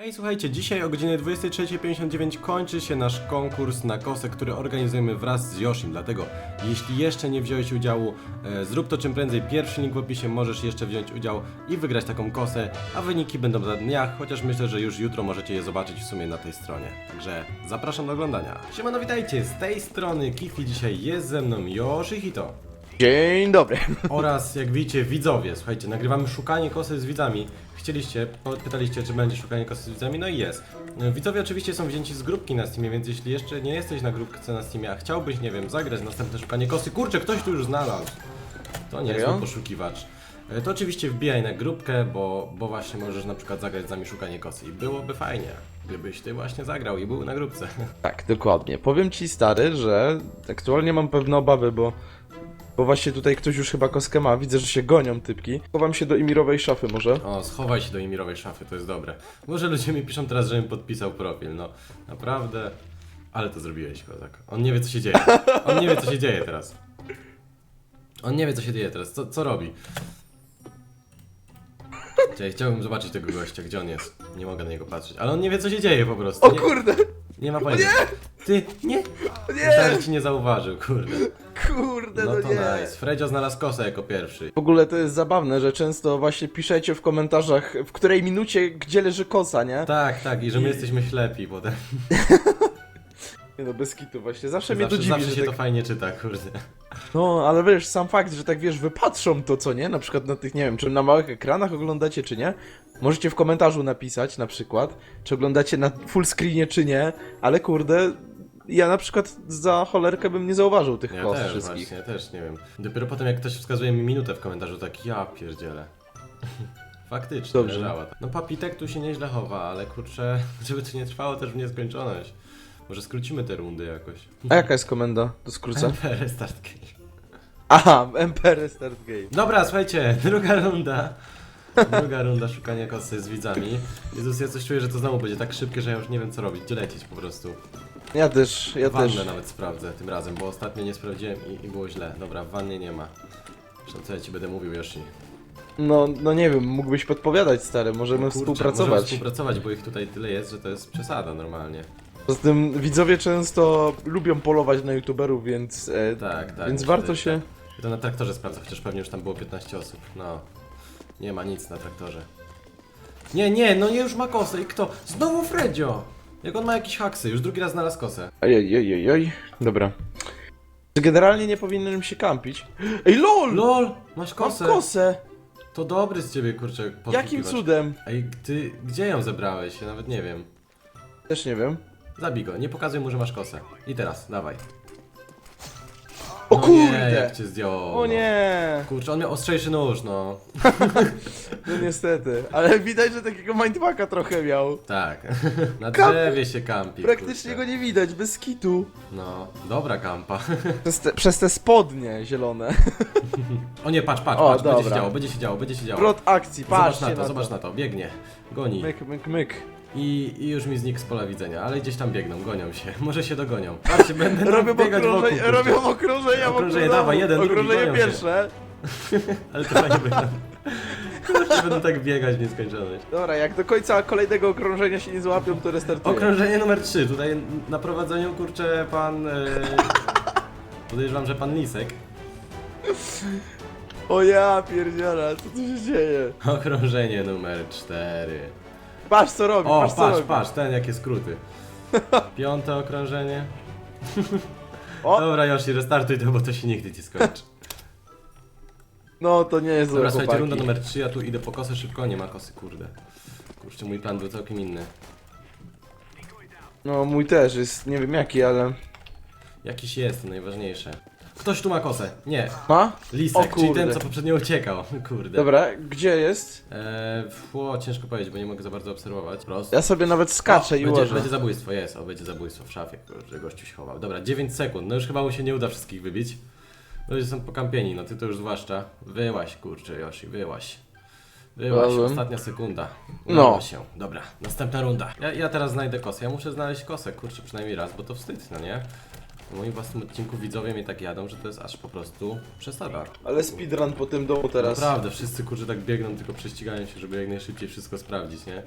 Hej, słuchajcie, dzisiaj o godzinie 23.59 kończy się nasz konkurs na kosę, który organizujemy wraz z Yoshim, dlatego jeśli jeszcze nie wziąłeś udziału, e, zrób to czym prędzej, pierwszy link w opisie, możesz jeszcze wziąć udział i wygrać taką kosę, a wyniki będą za dniach, chociaż myślę, że już jutro możecie je zobaczyć w sumie na tej stronie. Także zapraszam do oglądania. Siemano, witajcie, z tej strony Kifi, dzisiaj jest ze mną Yoshihito. Dzień dobry. Oraz jak widzicie widzowie, słuchajcie, nagrywamy szukanie kosy z widzami. Chcieliście, po- pytaliście czy będzie szukanie kosy z widzami, no i jest. Widzowie oczywiście są wzięci z grupki na Steamie, więc jeśli jeszcze nie jesteś na grupce na Steamie, a chciałbyś, nie wiem, zagrać następne szukanie kosy, kurczę, ktoś tu już znalazł. To nie Serio? jest poszukiwacz. E, To oczywiście wbijaj na grupkę, bo, bo właśnie możesz na przykład zagrać z nami szukanie kosy i byłoby fajnie, gdybyś ty właśnie zagrał i był na grupce. Tak, dokładnie. Powiem ci stary, że aktualnie mam pewne obawy, bo bo właśnie tutaj ktoś już chyba koskę ma. Widzę, że się gonią typki. Chowam się do imirowej szafy może. O, schowaj się do imirowej szafy, to jest dobre. Może ludzie mi piszą teraz, żebym podpisał profil, no naprawdę. Ale to zrobiłeś, kozak. On nie wie, co się dzieje. On nie wie, co się dzieje teraz. On nie wie, co się dzieje teraz. Co, co robi? Czekaj, chciałbym zobaczyć tego gościa, gdzie on jest. Nie mogę na niego patrzeć, ale on nie wie, co się dzieje po prostu. O nie, kurde! nie ma pojęcia. Ty, nie? Nie! Myślałem, że ci nie zauważył, kurde. Kurde, No no, to nie. nice. Fredzio znalazł kosę jako pierwszy. W ogóle to jest zabawne, że często właśnie piszecie w komentarzach, w której minucie gdzie leży kosa, nie? Tak, tak, i że my jesteśmy ślepi potem. Nie no, bez kitu właśnie. Zawsze, mnie to Zawsze, dziwi, zawsze że się tak... to fajnie czyta, kurde. No, ale wiesz, sam fakt, że tak wiesz, wypatrzą to, co nie? Na przykład na tych, nie wiem, czy na małych ekranach oglądacie, czy nie? Możecie w komentarzu napisać na przykład, czy oglądacie na full screenie, czy nie, ale kurde, ja na przykład za cholerkę bym nie zauważył tych Ja też wszystkich. właśnie, ja też nie wiem. Dopiero potem jak ktoś wskazuje mi minutę w komentarzu, tak ja pierdzielę. Faktycznie, Dobrze. leżała. No papitek tu się nieźle chowa, ale kurczę, żeby to nie trwało też w nieskończoność. Może skrócimy te rundy jakoś. A jaka jest komenda do skrócenia? Restart game. Aha, MPR Start Game. Dobra, słuchajcie, druga runda. Druga runda szukania kosy z widzami. Jezus, ja coś czuję, że to znowu będzie tak szybkie, że ja już nie wiem co robić. Gdzie lecieć po prostu. Ja też, ja Wannę też. nawet sprawdzę tym razem, bo ostatnio nie sprawdziłem i, i było źle. Dobra, w wannie nie ma. Zresztą co ja ci będę mówił, Yoshi? No, no nie wiem, mógłbyś podpowiadać, stary, możemy Kurczę, współpracować. Możemy współpracować, bo ich tutaj tyle jest, że to jest przesada normalnie. Poza tym widzowie często lubią polować na youtuberów, więc, e, Tak, tak. więc myślę, warto że się... tak. To na traktorze sprawdzę, chociaż pewnie już tam było 15 osób. No. Nie ma nic na traktorze. Nie, nie, no nie już ma kosę i kto? Znowu Fredzio! Jak on ma jakieś haksy, już drugi raz znalazł kosę. Ojej, ojej, oj. Dobra. Generalnie nie powinienem się kampić. Ej, LOL! LOL! Masz Mam kosę! kosę! To dobry z ciebie, kurczę, Jakim cudem? Ej, ty gdzie ją zebrałeś? Ja nawet nie wiem. Też nie wiem. Zabij go, nie pokazuj mu, że masz kosę. I teraz, dawaj. O no Nie, kurde! jak cię zdjął. O nie! Kurczę, on miał ostrzejszy nóż, no. No niestety. Ale widać, że takiego mindfucka trochę miał. Tak. Na drzewie się kampi. Praktycznie kurczę. go nie widać, bez kitu. No, dobra kampa. Przez te, przez te spodnie zielone. O nie, patrz, patrz, O, patrz, będzie się dobra. działo, będzie się działo, będzie się działo. Zwrot akcji, Zobacz patrzcie na to, zobacz na to, biegnie. Goni. Myk, myk, myk. I, I już mi znikł z pola widzenia, ale gdzieś tam biegną, gonią się. Może się dogonią. Patrzcie, będę Robią biegać wokół. okrążenia, kurczę. robią okrążenia wokół Okrążenie, domu. dawaj, jeden, drugi, Okrążenie gonią się. pierwsze. Ale to fajnie będą. Kurczę, będą tak biegać w nieskończoność. Dobra, jak do końca kolejnego okrążenia się nie złapią, to restartuję. Okrążenie numer 3. Tutaj na prowadzeniu kurczę pan. E... Podejrzewam, że pan Lisek. O ja pierdziela, co tu się dzieje? Okrążenie numer 4. Patrz co robi, O, patrz co patrz, robi. patrz, ten jakie skróty. Piąte okrążenie. O, Dobra, Yoshi, restartuj to, bo to się nigdy nie skończy. no to nie jest Dobra, złe słuchajcie, chłopaki. runda numer 3, ja tu idę po kosę szybko, nie ma kosy, kurde. Kurczę, mój plan był całkiem inny. No mój też jest, nie wiem jaki, ale... Jakiś jest, to najważniejsze. Ktoś tu ma kosę. Nie, Ma? Lisek, czyli kurde. ten, co poprzednio uciekał. Kurde. Dobra, gdzie jest? Eee, fło, ciężko powiedzieć, bo nie mogę za bardzo obserwować. Prosto. Ja sobie nawet skaczę i będzie, łożę. będzie zabójstwo, jest, o, będzie zabójstwo w szafie, kurczę, gościu się chował. Dobra, 9 sekund, no już chyba mu się nie uda wszystkich wybić. Ludzie są pokampieni, no ty to już zwłaszcza. Wyłaś, kurczę, Yoshi, wyłaś. Wyłaś, ostatnia sekunda. No. Się. Dobra, następna runda. Ja, ja teraz znajdę kosę, ja muszę znaleźć kosę, kurczę, przynajmniej raz, bo to wstyd, no nie? W moim własnym odcinku widzowie mnie tak jadą, że to jest aż po prostu przesada. Ale speedrun po tym domu teraz. Naprawdę, wszyscy kurczę tak biegną, tylko prześcigają się, żeby jak najszybciej wszystko sprawdzić, nie?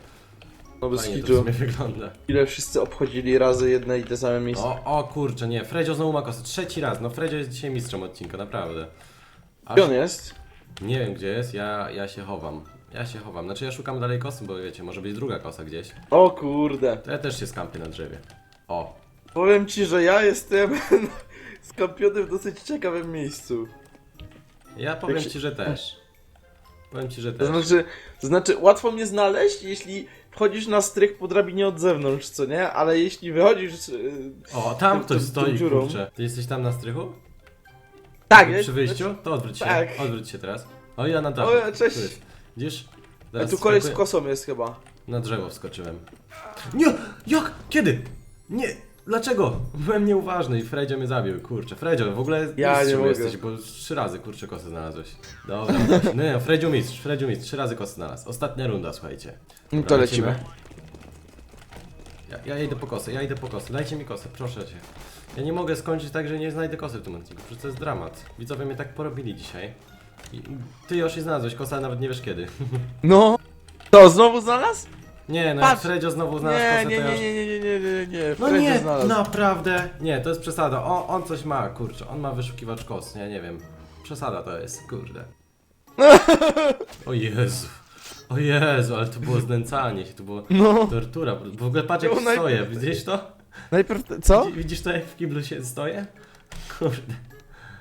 No bez Fajnie to w sumie wygląda. Ile wszyscy obchodzili razy jedne i te same miejsce. O, o kurczę, nie, Fredzio znowu ma kosę. Trzeci raz, no Fredzio jest dzisiaj mistrzem odcinka, naprawdę. Aż, Gdzie on jest? nie wiem gdzie jest, ja, ja się chowam. Ja się chowam. Znaczy ja szukam dalej kosy, bo wiecie, może być druga kosa gdzieś. O kurde. To ja też się skampię na drzewie. O, Powiem ci, że ja jestem skampiony w dosyć ciekawym miejscu. ja powiem się- ci, że też. Powiem ci, że To też. znaczy, to znaczy, łatwo mnie znaleźć, jeśli wchodzisz na strych po drabinie od zewnątrz, co nie? Ale jeśli wychodzisz... Yy... O, tam tą- ktoś tą- tą stoi, dziurą. kurczę. Ty jesteś tam na strychu? Tak, Przy jest- wyjściu? To odwróć się. Tak. Odwróć się teraz. O, ja na dachu. O, cześć. Tu jest. Widzisz? A tu koleś z kosą jest chyba. Na drzewo wskoczyłem. Nie! Jak? Kiedy? Nie! Dlaczego? Byłem nieuważny i Fredzio mnie zabił. Kurczę, Fredzio, w ogóle Ja mistrzem nie mogę. jesteś, bo trzy razy kurczę kosę znalazłeś. Dobra, no nie, Fredziu mistrz, Fredziu mistrz, trzy razy kosę znalazł. Ostatnia runda, słuchajcie. No to lecimy. Ja, ja idę po kosę, ja idę po kosę. Dajcie mi kosę, proszę cię. Ja nie mogę skończyć tak, że nie znajdę kosy w tym odcinku, przecież to jest dramat. Widzowie mnie tak porobili dzisiaj. I ty już znalazłeś kosę, a nawet nie wiesz kiedy. No. To znowu znalazł? Nie, no jak Patrz. Fredzio znowu znalazł Nie, kosę, nie, to ja nie, już... nie, nie, nie, nie, nie, nie. No Freddy nie, znalazł. naprawdę. Nie, to jest przesada. O, on coś ma, kurczę. On ma wyszukiwacz kos, ja nie wiem. Przesada to jest, kurde. O Jezu. O Jezu, ale to było znęcanie się, to było No. tortura. W ogóle patrz jak Było naj- stoję, widzisz to? Najpierw, co? Widzi- Widzisz to jak w kiblu się stoję? Kurde.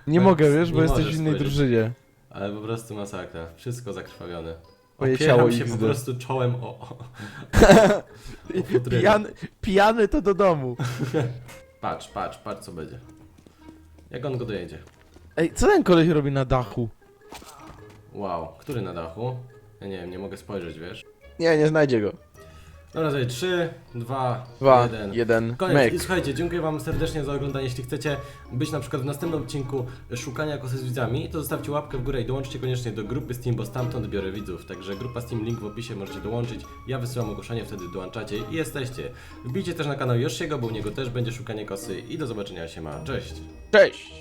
Nie No, mogę, wiesz, nie bo jesteś możesz w innej spojrzeć. drużynie. Ale po prostu masakra. Wszystko zakrwawione. Moje Opieram ciało się po prostu czołem o... o, o futrynę. Pijany, pijany to do domu. Patrz, patrz, patrz co będzie. Jak on go dojedzie. Ej, co ten koleś robi na dachu? Wow, który na dachu? Ja nie wiem, nie mogę spojrzeć, wiesz? Nie, nie znajdzie go. Dobra, sobie 3, 2, Dwa, 1. jeden, Koniec. I mek. słuchajcie, dziękuję wam serdecznie za oglądanie. Jeśli chcecie być na przykład w następnym odcinku szukania kosy z widzami, to zostawcie łapkę w górę i dołączcie koniecznie do grupy Steam, bo stamtąd biorę widzów. Także grupa Steam, link w opisie, możecie dołączyć. Ja wysyłam ogłoszenie, wtedy dołączacie i jesteście. Wbijcie też na kanał Yoshiego, bo u niego też będzie szukanie kosy i do zobaczenia się ma. Cześć! Cześć!